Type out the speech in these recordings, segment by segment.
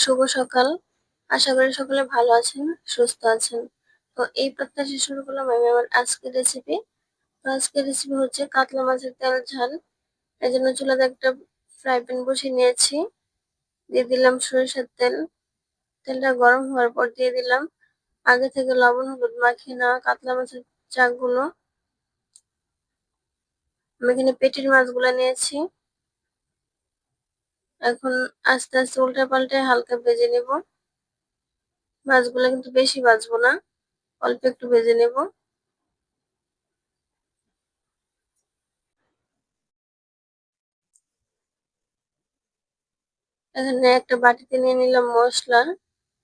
শুভ সকাল। আশা করি সকলে ভালো আছেন, সুস্থ আছেন। তো এই প্রত্যাশা শুরু করলাম আমি আমার আজকের রেসিপি তো আজকের রেসিপি হচ্ছে কাতলা মাছের তেল ঝাল। এই জন্য চুলাতে একটা ফ্রাই প্যান বসিয়ে নিয়েছি। দিয়ে দিলাম সরিষার তেল। তেলটা গরম হওয়ার পর দিয়ে দিলাম। আগে থেকে লবণ, হলুদ মাখিয়ে নেওয়া কাতলা মাছের চাকগুলো। আমি এখানে পেটির মাছগুলো নিয়েছি। এখন আস্তে আস্তে উল্টে পাল্টে হালকা ভেজে নেব। মাছগুলো কিন্তু বেশি ভাজবো না, অল্প একটু ভেজে নেব। এখানে একটা বাটিতে নিয়ে নিলাম মশলা,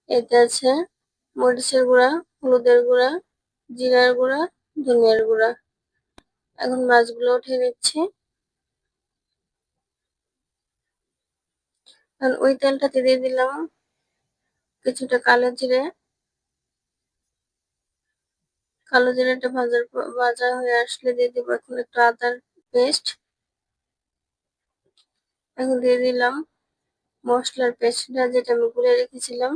এতে আছে মরিচের গুঁড়া, হলুদের গুঁড়া, জিরার গুঁড়া, ধনিয়ার গুঁড়া। এখন মাছগুলো উঠিয়ে নিচ্ছি। ওই তেলটাতে দিয়ে দিলাম কিছুটা কালো জিরে। কালো জিরাটা ভাজার ভাজা হয়ে আসলে দিয়ে দিব এখন একটু আদার পেস্ট। এখন দিয়ে দিলাম মশলার পেস্টটা যেটা আমি গুলে রেখেছিলাম।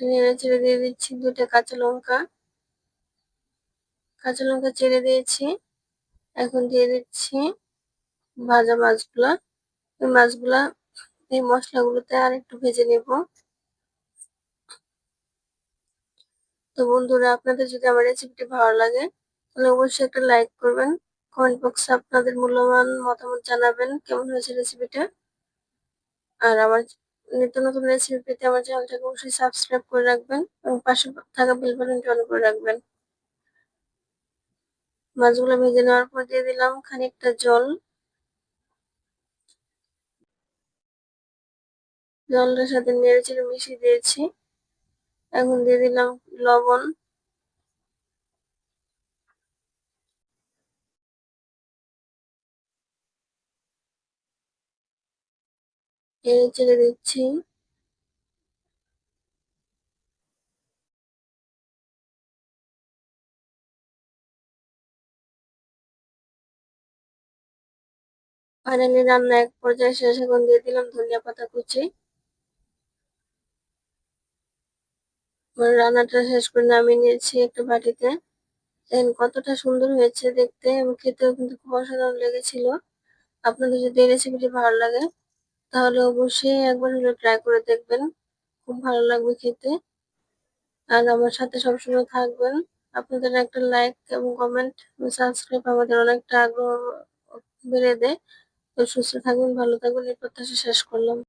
নেড়ে চেড়ে দিয়ে দিচ্ছি দুটা কাঁচা লঙ্কা। কাঁচা লঙ্কা চেড়ে দিয়েছি। এখন দিয়ে দিচ্ছি ভাজা মাছগুলা। মাছগুলা, এই মশলাগুলোতে আর একটু ভেজে নেব। তো বন্ধুরা, আপনাদের যদি আমার রেসিপিটি ভালো লাগে, তাহলে অবশ্যই একটা লাইক করবেন। কমেন্ট বক্সে আপনাদের মূল্যবান মতামত জানাবেন কেমন হয়েছে রেসিপিটা আর আমার নিত্য নতুন রেসিপি পেতে আমার চ্যানেলটাকে অবশ্যই সাবস্ক্রাইব করে রাখবেন এবং পাশে থাকা বেল বাটনটি অন করে রাখবেন। মাছগুলো ভেজে নেওয়ার পর দিয়ে দিলাম খানিকটা জল। জলটার সাথে নেড়ে চেড়ে মিশিয়ে দিয়েছি। এখন দিয়ে দিলাম লবণ। নেড়ে চেড়ে দিচ্ছি। ফাইনালি রান্না এক পর্যায়ে শেষ। এখন দিয়ে দিলাম ধনিয়া পাতা কুচি। রান্নাটা শেষ করে নামিয়ে নিয়েছি একটা বাটিতে। দেখেন কতটা সুন্দর হয়েছে দেখতে, এবং খেতেও কিন্তু খুব অসাধারণ লেগেছিল। আপনাদের যদি এই রেসিপিটি ভালো লাগে, তাহলে অবশ্যই একবার হলে ট্রাই করে দেখবেন। খুব ভালো লাগবে খেতে। আর আমার সাথে সবসময় থাকবেন। আপনাদের একটা লাইক এবং কমেন্ট সাবস্ক্রাইব আমাদের অনেকটা আগ্রহ বেড়ে দেয়। তো সুস্থ থাকবেন, ভালো থাকবেন, এই প্রত্যাশা শেষ করলাম।